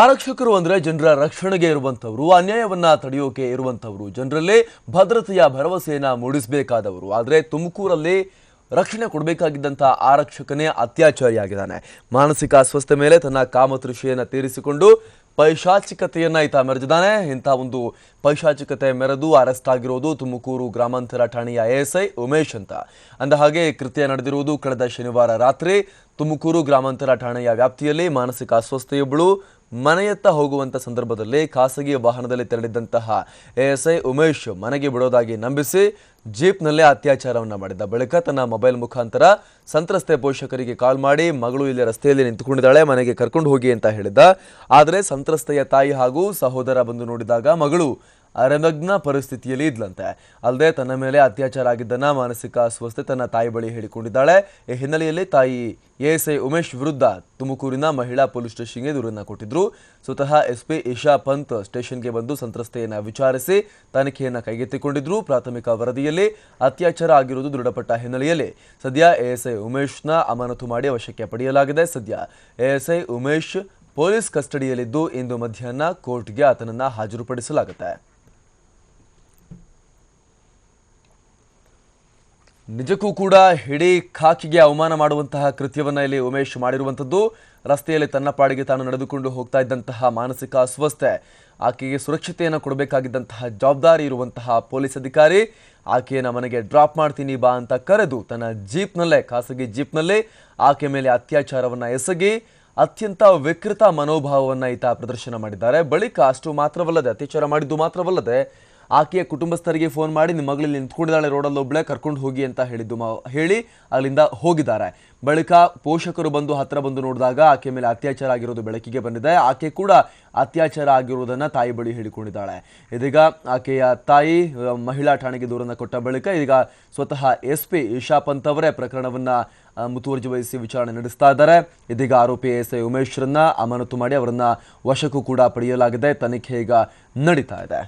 ಆರಕ್ಷಕರು ಅಂದರೆ ಜನರ ರಕ್ಷಣೆಗೆ ಇರುವಂಥವರು, ಅನ್ಯಾಯವನ್ನು ತಡೆಯೋಕೆ ಇರುವಂಥವರು. ಜನರಲ್ಲೇ ಭದ್ರತೆಯ ಭರವಸೆಯನ್ನು ಮೂಡಿಸಬೇಕಾದವರು. ಆದರೆ ತುಮಕೂರಲ್ಲಿ ರಕ್ಷಣೆ ಕೊಡಬೇಕಾಗಿದ್ದಂಥ ಆರಕ್ಷಕನೇ ಅತ್ಯಾಚಾರಿಯಾಗಿದ್ದಾನೆ. ಮಾನಸಿಕ ಅಸ್ವಸ್ಥತೆ ಮೇಲೆ ತನ್ನ ಕಾಮತೃಷಿಯನ್ನು ತೀರಿಸಿಕೊಂಡು ಪೈಶಾಚಿಕತೆಯನ್ನು ಈತ ಮೆರೆದಿದ್ದಾನೆ. ಇಂಥ ಒಂದು ಪೈಶಾಚಿಕತೆ ಮೆರೆದು ಅರೆಸ್ಟ್ ಆಗಿರೋದು ತುಮಕೂರು ಗ್ರಾಮಾಂತರ ಠಾಣೆಯ ಎಎಸ್ಐ ಉಮೇಶ್ ಅಂತ. ಅಂದ ಹಾಗೆ ಕೃತ್ಯ ನಡೆದಿರುವುದು ಕಳೆದ ಶನಿವಾರ ರಾತ್ರಿ ತುಮಕೂರು ಗ್ರಾಮಾಂತರ ಠಾಣೆಯ ವ್ಯಾಪ್ತಿಯಲ್ಲಿ ಮಾನಸಿಕ ಅಸ್ವಸ್ಥೆಯೊಬ್ಬಳು ಮನೆಯತ್ತ ಹೋಗುವಂತ ಸಂದರ್ಭದಲ್ಲಿ ಖಾಸಗಿ ವಾಹನದಲ್ಲಿ ತೆರಳಿದ್ದಂತಹ ಎಎಸ್ಐ ಉಮೇಶ್ ಮನೆಗೆ ಬಿಡೋದಾಗಿ ನಂಬಿಸಿ ಜೀಪ್ನಲ್ಲೇ ಅತ್ಯಾಚಾರವನ್ನು ಮಾಡಿದ್ದ ಬಳಿಕ ತನ್ನ ಮೊಬೈಲ್ ಮುಖಾಂತರ ಸಂತ್ರಸ್ತೆ ಪೋಷಕರಿಗೆ ಕಾಲ್ ಮಾಡಿ, ಮಗಳು ಇಲ್ಲಿ ರಸ್ತೆಯಲ್ಲಿ ನಿಂತುಕೊಂಡಿದ್ದಾಳೆ, ಮನೆಗೆ ಕರ್ಕೊಂಡು ಹೋಗಿ ಅಂತ ಹೇಳಿದ್ದ. ಆದರೆ ಸಂತ್ರಸ್ತೆಯ ತಾಯಿ ಹಾಗೂ ಸಹೋದರ ಬಂದು ನೋಡಿದಾಗ ಮಗಳು ಅರೆಮಗ್ನ ಪರಿಸ್ಥಿತಿಯಲ್ಲಿ ಇದ್ಲಂತೆ. ಅಲ್ಲದೆ ತನ್ನ ಮೇಲೆ ಅತ್ಯಾಚಾರ ಆಗಿದ್ದನ್ನ ಮಾನಸಿಕ ಅಸ್ವಸ್ಥೆ ತನ್ನ ತಾಯಿ ಬಳಿ ಹೇಳಿಕೊಂಡಿದ್ದಾಳೆ. ಈ ಹಿನ್ನೆಲೆಯಲ್ಲಿ ತಾಯಿ ಎಎಸ್ಐ ಉಮೇಶ್ ವಿರುದ್ಧ ತುಮಕೂರಿನ ಮಹಿಳಾ ಪೊಲೀಸ್ ಸ್ಟೇಷನ್ಗೆ ದೂರನ್ನ ಕೊಟ್ಟಿದ್ರು. ಸ್ವತಃ ಎಸ್ಪಿ ಇಶಾ ಪಂತ್ ಸ್ಟೇಷನ್ಗೆ ಬಂದು ಸಂತ್ರಸ್ತೆಯನ್ನ ವಿಚಾರಿಸಿ ತನಿಖೆಯನ್ನ ಕೈಗೆತ್ತಿಕೊಂಡಿದ್ರು. ಪ್ರಾಥಮಿಕ ವರದಿಯಲ್ಲಿ ಅತ್ಯಾಚಾರ ಆಗಿರುವುದು ದೃಢಪಟ್ಟ ಹಿನ್ನೆಲೆಯಲ್ಲಿ. ಸದ್ಯ ಎಎಸ್ಐ ಉಮೇಶ್ನ ಅಮಾನತು ಮಾಡಿ ವಶಕ್ಕೆ ಪಡೆಯಲಾಗಿದೆ. ಸದ್ಯ ಎಎಸ್ಐ ಉಮೇಶ್ ಪೊಲೀಸ್ ಕಸ್ಟಡಿಯಲ್ಲಿದ್ದು ಇಂದು ಮಧ್ಯಾಹ್ನ ಕೋರ್ಟ್ಗೆ ಆತನನ್ನ ಹಾಜರುಪಡಿಸಲಾಗುತ್ತೆ. ನಿಜಕ್ಕೂ ಕೂಡ ಇಡೀ ಖಾಕಿಗೆ ಅವಮಾನ ಮಾಡುವಂತಹ ಕೃತ್ಯವನ್ನು ಇಲ್ಲಿ ಉಮೇಶ್ ಮಾಡಿರುವಂಥದ್ದು. ರಸ್ತೆಯಲ್ಲಿ ತನ್ನ ಪಾಡಿಗೆ ತಾನು ನಡೆದುಕೊಂಡು ಹೋಗ್ತಾ ಇದ್ದಂತಹ ಮಾನಸಿಕ ಅಸ್ವಸ್ಥೆ, ಆಕೆಗೆ ಸುರಕ್ಷತೆಯನ್ನು ಕೊಡಬೇಕಾಗಿದ್ದಂತಹ ಜವಾಬ್ದಾರಿ ಇರುವಂತಹ ಪೊಲೀಸ್ ಅಧಿಕಾರಿ, ಆಕೆಯನ್ನು ಮನೆಗೆ ಡ್ರಾಪ್ ಮಾಡ್ತೀನಿ ಬಾ ಅಂತ ಕರೆದು ತನ್ನ ಜೀಪ್ನಲ್ಲೇ, ಖಾಸಗಿ ಜೀಪ್ನಲ್ಲೇ ಆಕೆ ಮೇಲೆ ಅತ್ಯಾಚಾರವನ್ನು ಎಸಗಿ, ಅತ್ಯಂತ ವಿಕೃತ ಮನೋಭಾವವನ್ನು ಈತ ಪ್ರದರ್ಶನ ಮಾಡಿದ್ದಾರೆ. ಬಳಿಕ ಅಷ್ಟು ಮಾತ್ರವಲ್ಲದೆ, ಅತ್ಯಾಚಾರ ಮಾಡಿದ್ದು ಮಾತ್ರವಲ್ಲದೆ ಆಕೆಯ ಕುಟುಂಬಸ್ಥರಿಗೆ ಫೋನ್ ಮಾಡಿ ನಿಮ್ಮ ಮಗಳಲ್ಲಿ ನಿಂತ್ಕೊಂಡಿದ್ದಾಳೆ ರೋಡಲ್ಲಿ ಒಬ್ಳೆ, ಕರ್ಕೊಂಡು ಹೋಗಿ ಅಂತ ಹೇಳಿದ್ದು ಹೇಳಿ ಅಲ್ಲಿಂದ ಹೋಗಿದ್ದಾರೆ. ಬಳಿಕ ಪೋಷಕರು ಬಂದು ಹತ್ತಿರ ಬಂದು ನೋಡಿದಾಗ ಆಕೆ ಮೇಲೆ ಅತ್ಯಾಚಾರ ಆಗಿರೋದು ಬೆಳಕಿಗೆ ಬಂದಿದೆ. ಆಕೆ ಕೂಡ ಅತ್ಯಾಚಾರ ಆಗಿರುವುದನ್ನು ತಾಯಿ ಬಳಿ ಹೇಳಿಕೊಂಡಿದ್ದಾಳೆ. ಇದೀಗ ಆಕೆಯ ತಾಯಿ ಮಹಿಳಾ ಠಾಣೆಗೆ ದೂರನ್ನು ಕೊಟ್ಟ ಬಳಿಕ ಈಗ ಸ್ವತಃ ಎಸ್ ಪಿ ಇಶಾ ಪಂತ್ ಅವರೇ ಪ್ರಕರಣವನ್ನು ಮುತುವರ್ಜಿ ವಹಿಸಿ ವಿಚಾರಣೆ ನಡೆಸ್ತಾ ಇದ್ದಾರೆ. ಇದೀಗ ಆರೋಪಿ ಎಸ್ ಐ ಉಮೇಶ್ರನ್ನ ಅಮಾನತು ಮಾಡಿ ಅವರನ್ನ ವಶಕ್ಕೂ ಕೂಡ ಪಡೆಯಲಾಗಿದೆ. ತನಿಖೆ ಈಗ ನಡೀತಾ ಇದೆ.